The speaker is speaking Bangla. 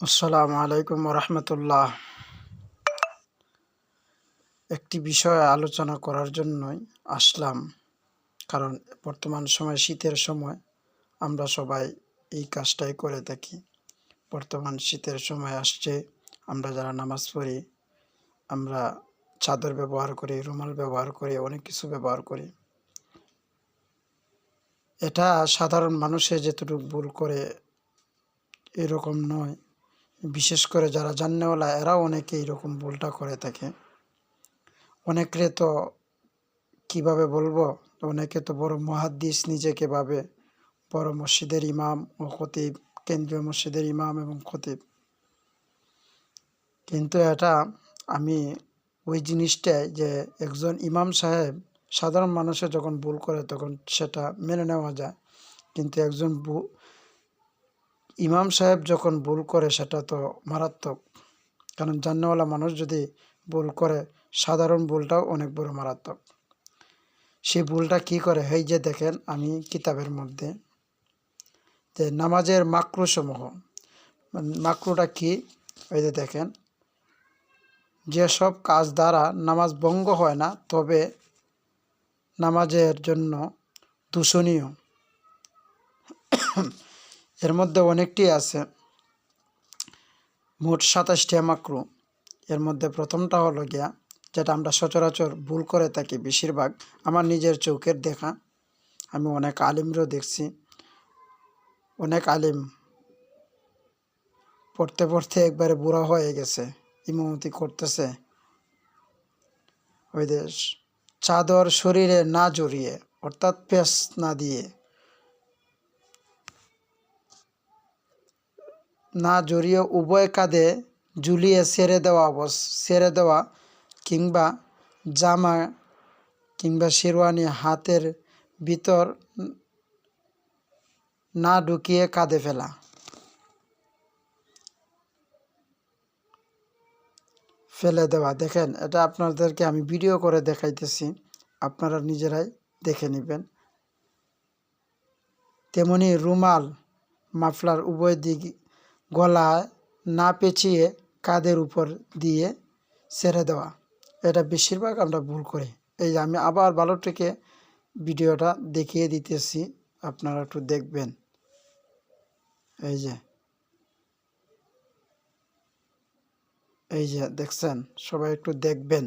আসসালামু আলাইকুম রহমতুল্লাহ একটি বিষয়ে আলোচনা করার জন্যই আসলাম, কারণ বর্তমান সময় শীতের সময় আমরা সবাই এই কাজটাই করে থাকি। বর্তমান শীতের সময় আসছে, আমরা যারা নামাজ পড়ি, আমরা চাদর ব্যবহার করি, রুমাল ব্যবহার করি, অনেক কিছু ব্যবহার করি। এটা সাধারণ মানুষে যেতটুকু ভুল করে, এরকম নয়। বিশেষ করে যারা জান্নেওয়ালা, এরাও অনেকে এরকম ভুলটা করে থাকে। অনেকরে তো কীভাবে বলব? অনেকে তো বড় মহাদ্দিস নিজেকে ভাবে। বড় মসজিদের ইমাম ও খতিব, কেন্দ্রীয় মসজিদের ইমাম এবং খতিব। কিন্তু এটা আমি ওই জিনিসটাই যে একজন ইমাম সাহেব সাধারণ মানুষে যখন ভুল করে তখন সেটা মেনে নেওয়া যায়। কিন্তু একজন ইমাম সাহেব যখন ভুল করে, সেটা তো মারাত্মক। কারণ জান্নাওয়ালা মানুষ যদি ভুল করে, সাধারণ ভুলটাও অনেক বড় মারাত্মক। সেই ভুলটা কি করে? এই যে দেখেন, আমি কিতাবের মধ্যে যে নামাজের মাকরুসমূহ মানে মাকরুটা কি? ওই যে দেখেন, যেসব কাজ দ্বারা নামাজ ভঙ্গ হয় না, তবে নামাজের জন্য দূষণীয়। এর মধ্যে অনেকটি আছে। মোট সাতাশটি মাকরু এর মধ্যে প্রথমটা হলো গিয়া, যেটা আমরা সচরাচর ভুল করে থাকি বেশিরভাগ। আমার নিজের চোখের দেখা। আমি অনেক আলিমরও দেখছি। অনেক আলিম পড়তে পড়তে একবারে বুড়া হয়ে গেছে, ইমামতি করতেছে। ওই দেশ চাদর শরীরে না জড়িয়ে, অর্থাৎ পেস না দিয়ে না জড়িয়ে উভয় কাঁধে ঝুলিয়ে ছেড়ে দেওয়া অবস ছেড়ে দেওয়া কিংবা জামা কিংবা শেরওয়ানি হাতের ভিতর না ঢুকিয়ে কাঁধে ফেলা। ফেলে দেওয়া। দেখেন, এটা আপনাদেরকে আমি ভিডিও করে দেখাইতেছি। আপনারা নিজেরাই দেখে নেবেন। তেমনি রুমাল, মাফলার উভয় দিক গলায় না পেঁচিয়ে কাঁধের উপর দিয়ে ছেড়ে দেওয়া। এটা বেশিরভাগ আমরা ভুল করি। এই যে আমি আবার থেকে ভিডিওটা দেখিয়ে দিতেছি, আপনারা একটু দেখবেন। এই যে এই যে দেখছেন, সবাই একটু দেখবেন।